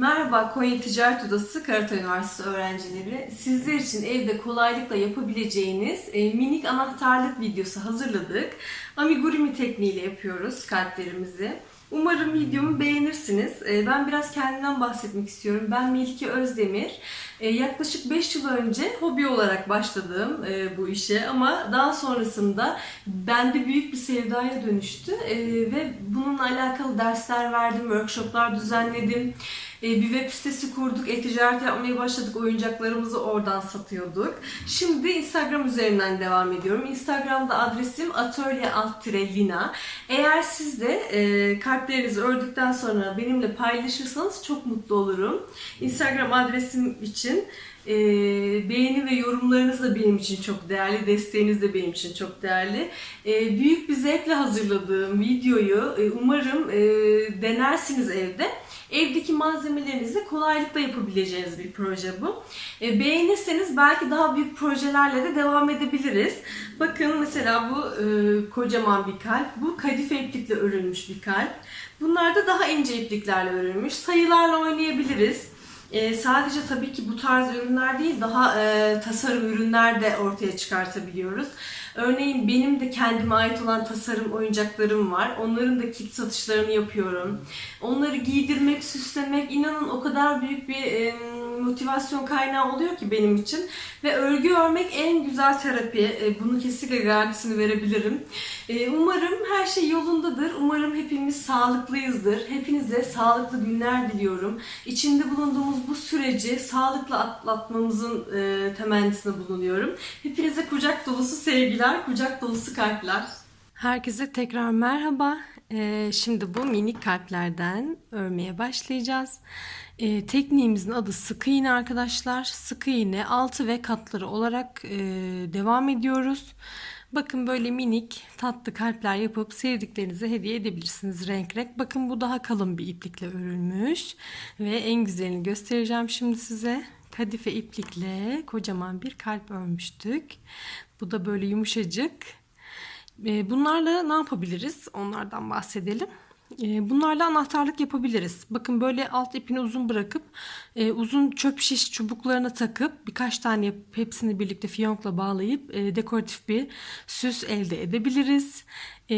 Merhaba Konya Ticaret Odası Karatay Üniversitesi öğrencileri. Sizler için evde kolaylıkla yapabileceğiniz e, minik anahtarlık videosu hazırladık. Amigurumi tekniğiyle yapıyoruz kalplerimizi. Umarım videomu beğenirsiniz. E, ben biraz kendimden bahsetmek istiyorum. Ben Melike Özdemir. E, yaklaşık 5 yıl önce hobi olarak başladığım bu işe ama daha sonrasında bende büyük bir sevdaya dönüştü ve bununla alakalı dersler verdim, workshoplar düzenledim. E, bir web sitesi kurduk, e-ticaret yapmaya başladık, oyuncaklarımızı oradan satıyorduk. Şimdi Instagram üzerinden devam ediyorum. Instagram'da adresim atölye lina. Eğer siz de e, kalplerinizi ördükten sonra benimle paylaşırsanız çok mutlu olurum. Instagram adresim için e, beğeni ve yorumlarınız da benim için çok değerli, desteğiniz de benim için çok değerli. E, büyük bir zevkle hazırladığım videoyu umarım denersiniz evde. Evdeki malzemelerinizle kolaylıkla yapabileceğiniz bir proje bu. E, beğenirseniz belki daha büyük projelerle de devam edebiliriz. Bakın mesela bu e, kocaman bir kalp. Bu kadife iplikle örülmüş bir kalp. Bunlar da daha ince ipliklerle örülmüş. Sayılarla oynayabiliriz. E, sadece tabii ki bu tarz ürünler değil, daha e, tasarım ürünler de ortaya çıkartabiliyoruz. Örneğin benim de kendime ait olan tasarım oyuncaklarım var. Onların da kit satışlarını yapıyorum. Onları giydirmek, süslemek inanın o kadar büyük bir e, motivasyon kaynağı oluyor ki benim için. Ve örgü örmek en güzel terapi. E, bunu kesinlikle garantisini verebilirim. E, umarım her şey yolundadır. Umarım hepimiz sağlıklıyızdır. Hepinize sağlıklı günler diliyorum. İçinde bulunduğumuz bu süreci sağlıkla atlatmamızın e, temennisinde bulunuyorum. Hepinize kucak dolusu sevgiler, kucak dolusu kalpler. Herkese tekrar merhaba. Ee, şimdi bu minik kalplerden örmeye başlayacağız. Ee, tekniğimizin adı sıkı iğne arkadaşlar. Sıkı iğne altı ve katları olarak e, devam ediyoruz. Bakın böyle minik tatlı kalpler yapıp sevdiklerinize hediye edebilirsiniz renk renk. Bakın bu daha kalın bir iplikle örülmüş. Ve en güzelini göstereceğim şimdi size. Kadife iplikle kocaman bir kalp örmüştük. Bu da böyle yumuşacık. E, Bunlarla ne yapabiliriz? Onlardan bahsedelim. E, Bunlarla anahtarlık yapabiliriz. Bakın böyle alt ipini uzun bırakıp e, uzun çöp şiş çubuklarına takıp birkaç tane yapıp hepsini birlikte fiyonkla bağlayıp e, dekoratif bir süs elde edebiliriz. E,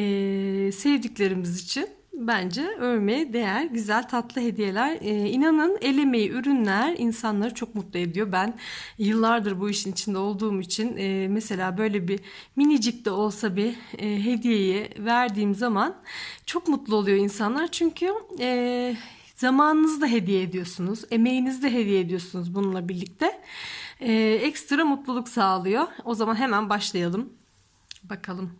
Sevdiklerimiz için bence örmeye değer güzel tatlı hediyeler. E, inanın el emeği ürünler insanları çok mutlu ediyor. Ben yıllardır bu işin içinde olduğum için e, mesela böyle bir minicik de olsa bir e, hediyeyi verdiğim zaman çok mutlu oluyor insanlar. Çünkü e, zamanınızı da hediye ediyorsunuz, emeğinizi de hediye ediyorsunuz bununla birlikte. E, ekstra mutluluk sağlıyor. O zaman hemen başlayalım. Bakalım.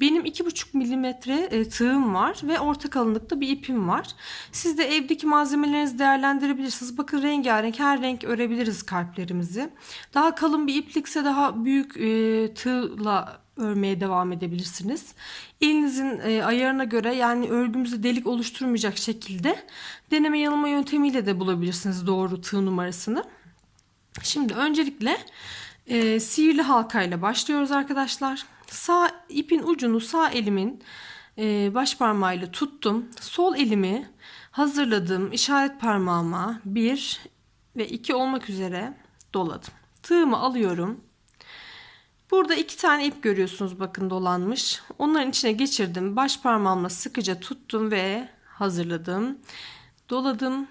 Benim 2,5 milimetre e, tığım var ve orta kalınlıkta bir ipim var. Siz de evdeki malzemelerinizi değerlendirebilirsiniz. Bakın rengarenk her renk örebiliriz kalplerimizi. Daha kalın bir iplikse daha büyük e, tığla örmeye devam edebilirsiniz. Elinizin e, ayarına göre yani örgümüzde delik oluşturmayacak şekilde deneme yanılma yöntemiyle de bulabilirsiniz doğru tığ numarasını. Şimdi öncelikle e, sihirli halkayla başlıyoruz arkadaşlar. Sağ ipin ucunu sağ elimin e, baş parmağıyla tuttum. Sol elimi hazırladığım işaret parmağıma bir ve iki olmak üzere doladım. Tığımı alıyorum. Burada iki tane ip görüyorsunuz bakın dolanmış. Onların içine geçirdim. Baş parmağımla sıkıca tuttum ve hazırladım. Doladım.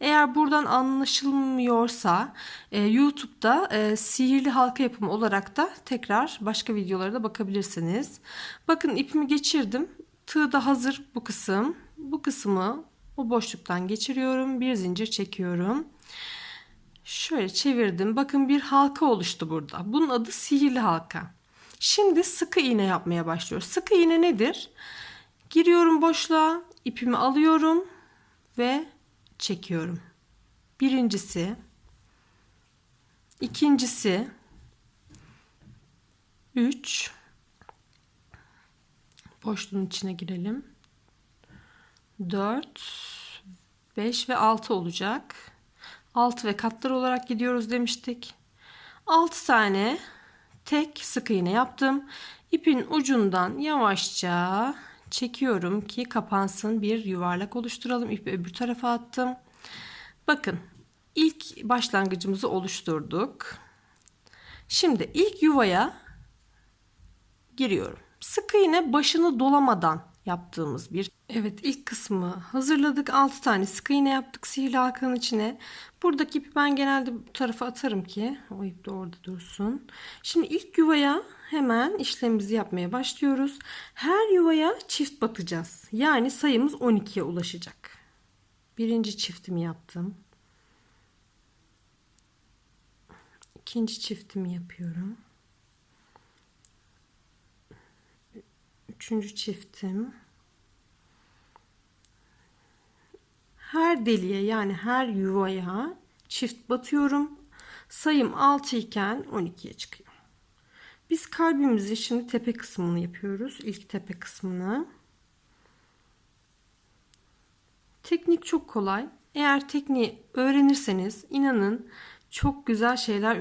Eğer buradan anlaşılmıyorsa e, YouTube'da e, sihirli halka yapımı olarak da tekrar başka videolara da bakabilirsiniz. Bakın ipimi geçirdim. Tığ da hazır bu kısım. Bu kısmı o boşluktan geçiriyorum. Bir zincir çekiyorum. Şöyle çevirdim. Bakın bir halka oluştu burada. Bunun adı sihirli halka. Şimdi sıkı iğne yapmaya başlıyoruz. Sıkı iğne nedir? Giriyorum boşluğa, ipimi alıyorum ve çekiyorum. Birincisi, ikincisi, üç, boşluğun içine girelim. Dört, beş ve altı olacak. Altı ve katlar olarak gidiyoruz demiştik. Altı tane tek sık iğne yaptım. İpin ucundan yavaşça çekiyorum ki kapansın bir yuvarlak oluşturalım. İpi öbür tarafa attım. Bakın ilk başlangıcımızı oluşturduk. Şimdi ilk yuvaya giriyorum. Sık iğne başını dolamadan yaptığımız bir. Evet ilk kısmı hazırladık. 6 tane sık iğne yaptık sihirli halkanın içine. Buradaki ipi ben genelde bu tarafa atarım ki o ip de orada dursun. Şimdi ilk yuvaya hemen işlemimizi yapmaya başlıyoruz. Her yuvaya çift batacağız. Yani sayımız 12'ye ulaşacak. Birinci çiftimi yaptım. İkinci çiftimi yapıyorum. Üçüncü çiftim. Her deliğe yani her yuvaya çift batıyorum. Sayım 6 iken 12'ye çıkıyor. Biz kalbimizi şimdi tepe kısmını yapıyoruz. İlk tepe kısmını. Teknik çok kolay. Eğer tekniği öğrenirseniz inanın çok güzel şeyler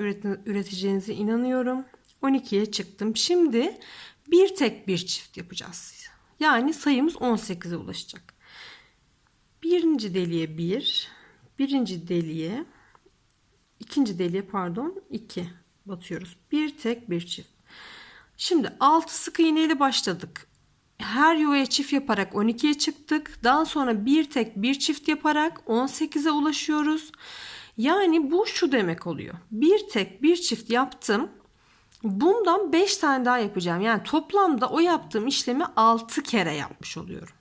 üreteceğinize inanıyorum. 12'ye çıktım. Şimdi bir tek bir çift yapacağız. Yani sayımız 18'e ulaşacak. Birinci deliğe 1, bir, birinci deliğe ikinci deliğe pardon 2 batıyoruz. Bir tek bir çift. Şimdi 6 sık iğne ile başladık. Her yuvaya çift yaparak 12'ye çıktık. Daha sonra bir tek bir çift yaparak 18'e ulaşıyoruz. Yani bu şu demek oluyor. Bir tek bir çift yaptım. Bundan 5 tane daha yapacağım. Yani toplamda o yaptığım işlemi 6 kere yapmış oluyorum.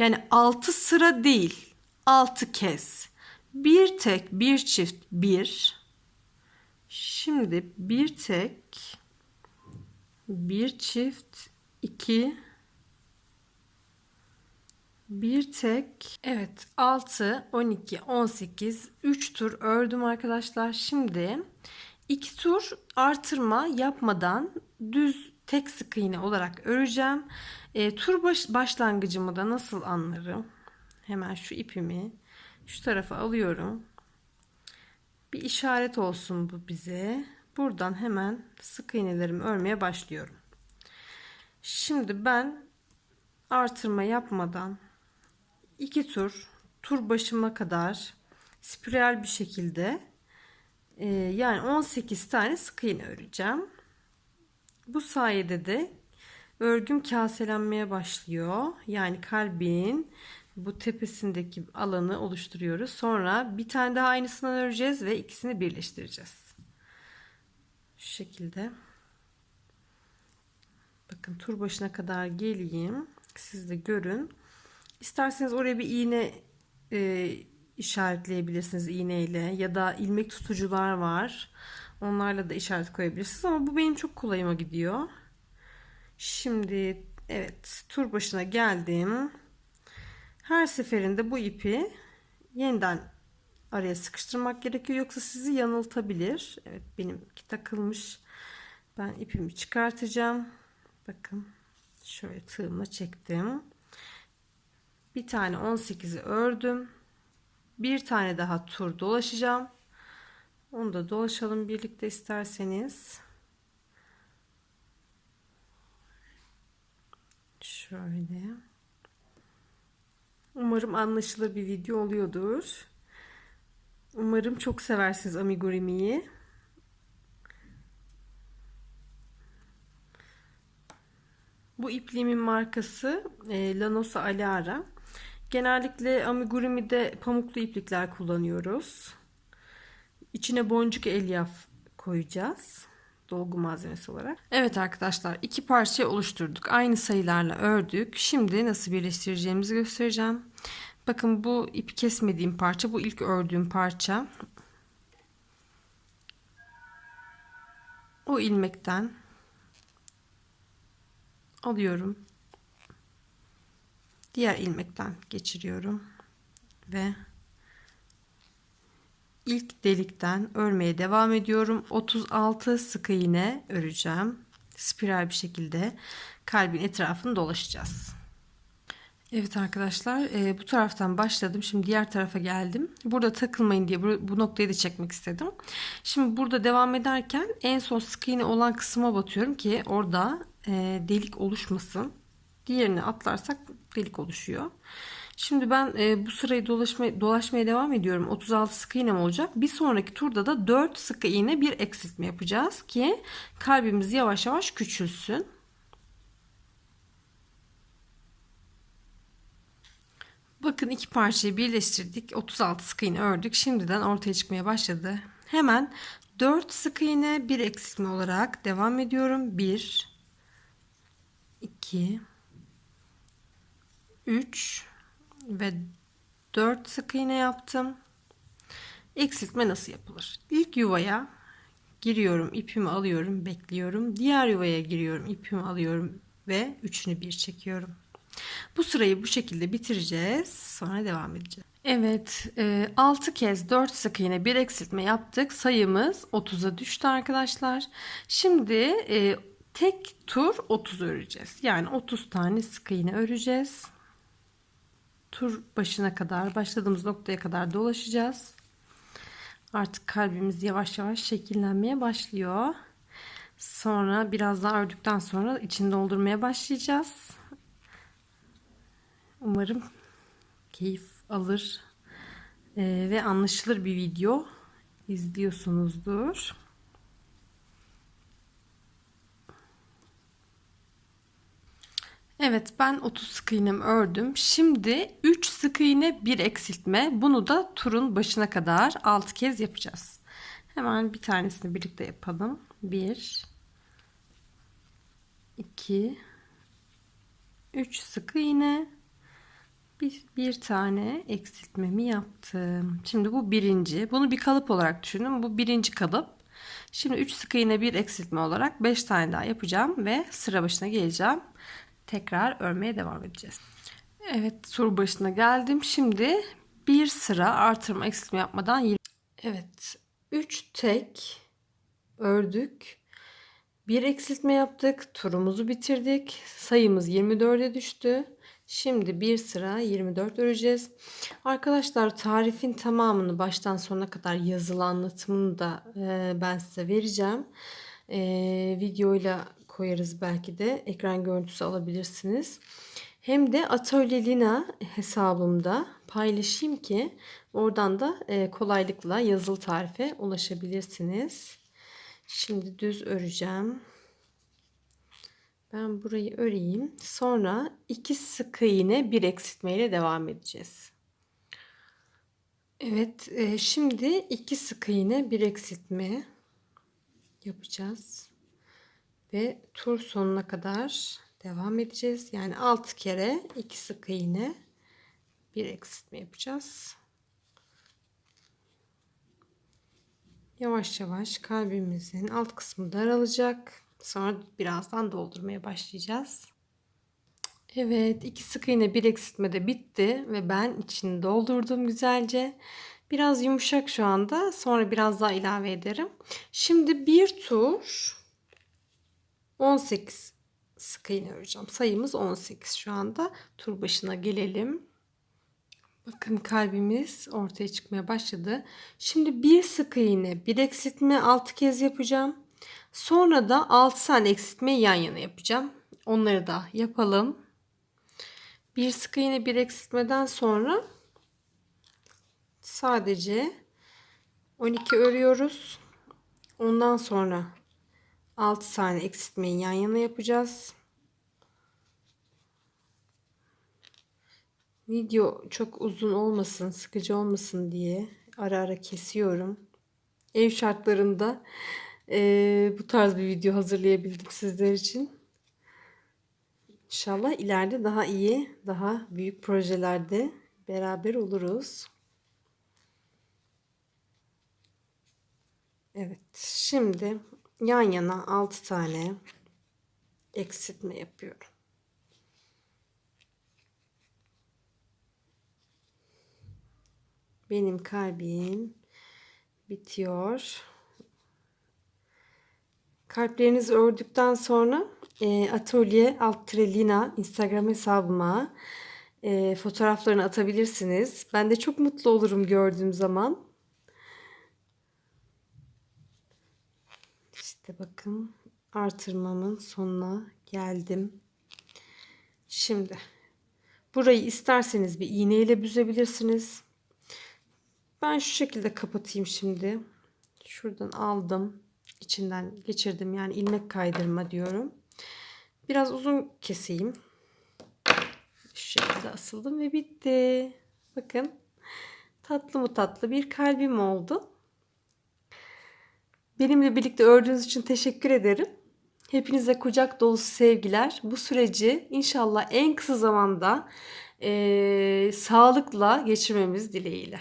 Yani 6 sıra değil. 6 kez. Bir tek bir çift bir. Şimdi bir tek bir çift iki bir tek evet 6 12 18 3 tur ördüm arkadaşlar. Şimdi 2 tur artırma yapmadan düz tek sık iğne olarak öreceğim. E, tur baş, başlangıcımı da nasıl anlarım? Hemen şu ipimi şu tarafa alıyorum. Bir işaret olsun bu bize. Buradan hemen sık iğnelerimi örmeye başlıyorum. Şimdi ben artırma yapmadan iki tur tur başıma kadar spiral bir şekilde e, yani 18 tane sık iğne öreceğim. Bu sayede de örgüm kaselenmeye başlıyor. Yani kalbin bu tepesindeki alanı oluşturuyoruz. Sonra bir tane daha aynısından öreceğiz ve ikisini birleştireceğiz. Şu şekilde. Bakın tur başına kadar geleyim. Siz de görün. İsterseniz oraya bir iğne e, işaretleyebilirsiniz iğneyle ya da ilmek tutucular var. Onlarla da işaret koyabilirsiniz ama bu benim çok kolayıma gidiyor. Şimdi evet tur başına geldim. Her seferinde bu ipi yeniden araya sıkıştırmak gerekiyor yoksa sizi yanıltabilir. Evet benimki takılmış. Ben ipimi çıkartacağım. Bakın şöyle tığımla çektim. Bir tane 18'i ördüm. Bir tane daha tur dolaşacağım. Onu da dolaşalım birlikte isterseniz. Şöyle. Umarım anlaşılır bir video oluyordur. Umarım çok seversiniz amigurimiyi. Bu ipliğimin markası e, Lanosa Alara. Genellikle amigurumi'de pamuklu iplikler kullanıyoruz. İçine boncuk elyaf koyacağız. Dolgu malzemesi olarak. Evet arkadaşlar iki parça oluşturduk. Aynı sayılarla ördük. Şimdi nasıl birleştireceğimizi göstereceğim. Bakın bu ipi kesmediğim parça. Bu ilk ördüğüm parça. O ilmekten alıyorum. Diğer ilmekten geçiriyorum ve ilk delikten örmeye devam ediyorum. 36 sık iğne öreceğim. Spiral bir şekilde kalbin etrafını dolaşacağız. Evet arkadaşlar e, bu taraftan başladım. Şimdi diğer tarafa geldim. Burada takılmayın diye bu, bu noktayı da çekmek istedim. Şimdi burada devam ederken en son sık iğne olan kısma batıyorum ki orada e, delik oluşmasın. Diğerini atlarsak delik oluşuyor. Şimdi ben e, bu sırayı dolaşma, dolaşmaya devam ediyorum. 36 sık iğnem olacak. Bir sonraki turda da 4 sık iğne bir eksiltme yapacağız ki kalbimiz yavaş yavaş küçülsün. Bakın iki parçayı birleştirdik. 36 sık iğne ördük. Şimdiden ortaya çıkmaya başladı. Hemen 4 sık iğne bir eksiltme olarak devam ediyorum. 1 2 3 ve 4 sık iğne yaptım. Eksiltme nasıl yapılır? İlk yuvaya giriyorum, ipimi alıyorum, bekliyorum. Diğer yuvaya giriyorum, ipimi alıyorum ve üçünü bir çekiyorum. Bu sırayı bu şekilde bitireceğiz. Sonra devam edeceğiz. Evet, 6 kez 4 sık iğne bir eksiltme yaptık. Sayımız 30'a düştü arkadaşlar. Şimdi e, tek tur 30 öreceğiz. Yani 30 tane sık iğne öreceğiz. Tur başına kadar, başladığımız noktaya kadar dolaşacağız. Artık kalbimiz yavaş yavaş şekillenmeye başlıyor. Sonra biraz daha ördükten sonra içini doldurmaya başlayacağız. Umarım keyif alır ee, ve anlaşılır bir video izliyorsunuzdur. Evet ben 30 sık iğnemi ördüm. Şimdi 3 sık iğne bir eksiltme. Bunu da turun başına kadar 6 kez yapacağız. Hemen bir tanesini birlikte yapalım. 1 2 3 sık iğne bir, bir tane eksiltmemi yaptım. Şimdi bu birinci. Bunu bir kalıp olarak düşünün. Bu birinci kalıp. Şimdi 3 sık iğne bir eksiltme olarak 5 tane daha yapacağım ve sıra başına geleceğim tekrar örmeye devam edeceğiz. Evet soru başına geldim. Şimdi bir sıra artırma eksiltme yapmadan Evet 3 tek ördük. Bir eksiltme yaptık. Turumuzu bitirdik. Sayımız 24'e düştü. Şimdi bir sıra 24 öreceğiz. Arkadaşlar tarifin tamamını baştan sona kadar yazılı anlatımını da e, ben size vereceğim. E, videoyla koyarız belki de. Ekran görüntüsü alabilirsiniz. Hem de Atölye Lina hesabımda paylaşayım ki oradan da e, kolaylıkla yazılı tarife ulaşabilirsiniz. Şimdi düz öreceğim. Ben burayı öreyim. Sonra iki sık iğne bir eksiltme ile devam edeceğiz. Evet, e, şimdi iki sık iğne bir eksiltme yapacağız ve tur sonuna kadar devam edeceğiz. Yani 6 kere 2 sık iğne bir eksiltme yapacağız. Yavaş yavaş kalbimizin alt kısmı daralacak. Sonra birazdan doldurmaya başlayacağız. Evet iki sık iğne bir eksiltme de bitti ve ben içini doldurdum güzelce. Biraz yumuşak şu anda. Sonra biraz daha ilave ederim. Şimdi bir tur 18 sık iğne öreceğim. Sayımız 18 şu anda. Tur başına gelelim. Bakın kalbimiz ortaya çıkmaya başladı. Şimdi bir sık iğne, bir eksiltme 6 kez yapacağım. Sonra da 6 tane eksiltme yan yana yapacağım. Onları da yapalım. Bir sık iğne, bir eksiltmeden sonra sadece 12 örüyoruz. Ondan sonra 6 tane eksiltmeyi yan yana yapacağız. Video çok uzun olmasın, sıkıcı olmasın diye ara ara kesiyorum. Ev şartlarında e, bu tarz bir video hazırlayabildim sizler için. İnşallah ileride daha iyi, daha büyük projelerde beraber oluruz. Evet, şimdi yan yana 6 tane eksiltme yapıyorum. Benim kalbim bitiyor. Kalplerinizi ördükten sonra e, atölye altrelina Instagram hesabıma e, fotoğraflarını atabilirsiniz. Ben de çok mutlu olurum gördüğüm zaman. İşte bakın artırmamın sonuna geldim. Şimdi Burayı isterseniz bir iğneyle büzebilirsiniz. Ben şu şekilde kapatayım şimdi. Şuradan aldım. içinden geçirdim. Yani ilmek kaydırma diyorum. Biraz uzun keseyim. Şu şekilde asıldım ve bitti. Bakın. Tatlı mı tatlı bir kalbim oldu. Benimle birlikte ördüğünüz için teşekkür ederim. Hepinize kucak dolusu sevgiler. Bu süreci inşallah en kısa zamanda eee, sağlıkla geçirmemiz dileğiyle.